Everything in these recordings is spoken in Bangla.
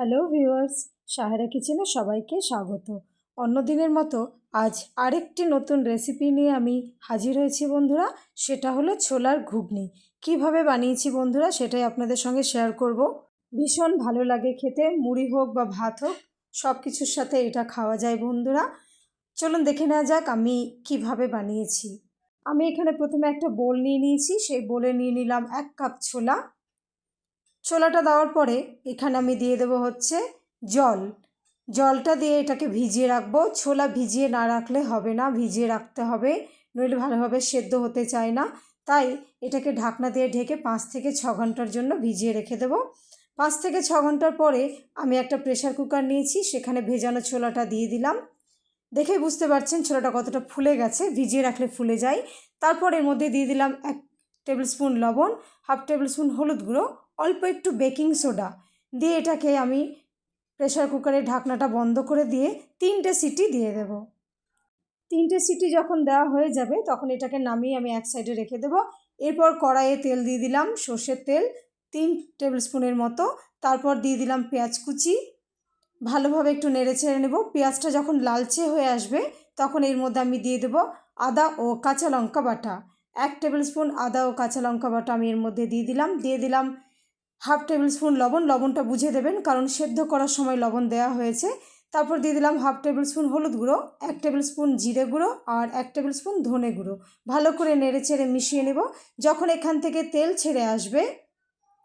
হ্যালো ভিউয়ার্স সাহেরা কিচেনে সবাইকে স্বাগত। অন্য দিনের মতো আজ আরেকটি নতুন রেসিপি নিয়ে আমি হাজির হয়েছি বন্ধুরা। সেটা হলো ছোলার ঘুগনি। কীভাবে বানিয়েছি বন্ধুরা সেটাই আপনাদের সঙ্গে শেয়ার করব। ভীষণ ভালো লাগে খেতে, মুড়ি হোক বা ভাত হোক সব কিছুর সাথে এটা খাওয়া যায় বন্ধুরা। চলুন দেখে নেওয়া যাক আমি কীভাবে বানিয়েছি। আমি এখানে প্রথমে একটা বোল নিয়ে নিয়েছি। সেই বোলে নিয়ে নিলাম এক কাপ ছোলা। ছোলাটা দেওয়ার পরে এখানে আমি দিয়ে দেবো হচ্ছে জল। জলটা দিয়ে এটাকে ভিজিয়ে রাখব। ছোলা ভিজিয়ে না রাখলে হবে না, ভিজিয়ে রাখতে হবে, নইলে ভালোভাবে সেদ্ধ হতে চায় না। তাই এটাকে ঢাকনা দিয়ে ঢেকে পাঁচ থেকে ছ ঘণ্টার জন্য ভিজিয়ে রেখে দেবো। পাঁচ থেকে ছ ঘণ্টার পরে আমি একটা প্রেশার কুকার নিয়েছি, সেখানে ভেজানো ছোলাটা দিয়ে দিলাম। দেখে বুঝতে পারছেন ছোলাটা কতটা ফুলে গেছে, ভিজিয়ে রাখলে ফুলে যায়। তারপর এর মধ্যে দিয়ে দিলাম এক টেবিল স্পুন লবণ, হাফ টেবিল স্পুন হলুদ গুঁড়ো অল্প একটু বেকিং সোডা দিয়ে এটাকে আমি প্রেশার কুকারের ঢাকনাটা বন্ধ করে দিয়ে তিনটে সিটি দিয়ে দেব। তিনটে সিটি যখন দেওয়া হয়ে যাবে তখন এটাকে নামিয়ে আমি এক সাইডে রেখে দেব। এরপর কড়াইয়ে তেল দিয়ে দিলাম সর্ষের তেল, তিন টেবিল স্পুনের মতো। তারপর দিয়ে দিলাম পেঁয়াজ কুচি। ভালোভাবে একটু নেড়ে ছেড়ে নেব। পেঁয়াজটা যখন লালচে হয়ে আসবে তখন এর মধ্যে আমি দিয়ে দেব আদা ও কাঁচা লঙ্কা বাটা। এক টেবিল স্পুন আদা ও কাঁচা লঙ্কা বাটা আমি এর মধ্যে দিয়ে দিলাম। দিয়ে দিলাম হাফ টেবিল স্পুন লবণ, লবণটা বুঝে দেবেন, কারণ সেদ্ধ করার সময় লবণ দেওয়া হয়েছে। তারপর দিয়ে দিলাম হাফ টেবিল স্পুন হলুদ গুঁড়ো, এক টেবিল স্পুন জিরে গুঁড়ো আর এক টেবিল স্পুন ধনে গুঁড়ো। ভালো করে নেড়ে চেড়ে মিশিয়ে নেব। যখন এখান থেকে তেল ছেড়ে আসবে,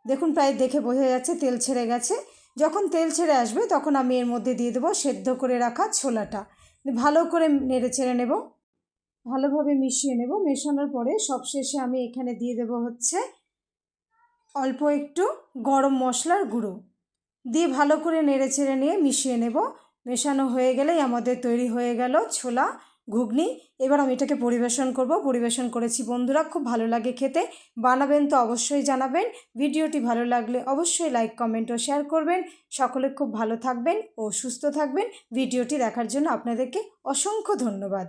দেখুন প্রায় দেখে বোঝা যাচ্ছে তেল ছেড়ে গেছে। যখন তেল ছেড়ে আসবে, তখন আমি এর মধ্যে দিয়ে দেবো সেদ্ধ করে রাখা ছোলাটা। ভালো করে নেড়ে ছেড়ে নেব। ভালোভাবে মিশিয়ে নেব। মেশানোর পরে সবশেষে আমি এখানে দিয়ে দেব হচ্ছে অল্প একটু গরম মশলার গুঁড়ো। দিয়ে ভালো করে নেড়ে ছেড়ে নিয়ে মিশিয়ে নেব। মেশানো হয়ে গেলেই আমাদের তৈরি হয়ে গেল ছোলা ঘুগনি। এবার আমি এটাকে পরিবেশন করব। পরিবেশন করেছি বন্ধুরা, খুব ভালো লাগে খেতে। বানাবেন তো অবশ্যই জানাবেন। ভিডিওটি ভালো লাগলে অবশ্যই লাইক, কমেন্ট ও শেয়ার করবেন। সকলে খুব ভালো থাকবেন ও সুস্থ থাকবেন। ভিডিওটি দেখার জন্য আপনাদেরকে অসংখ্য ধন্যবাদ।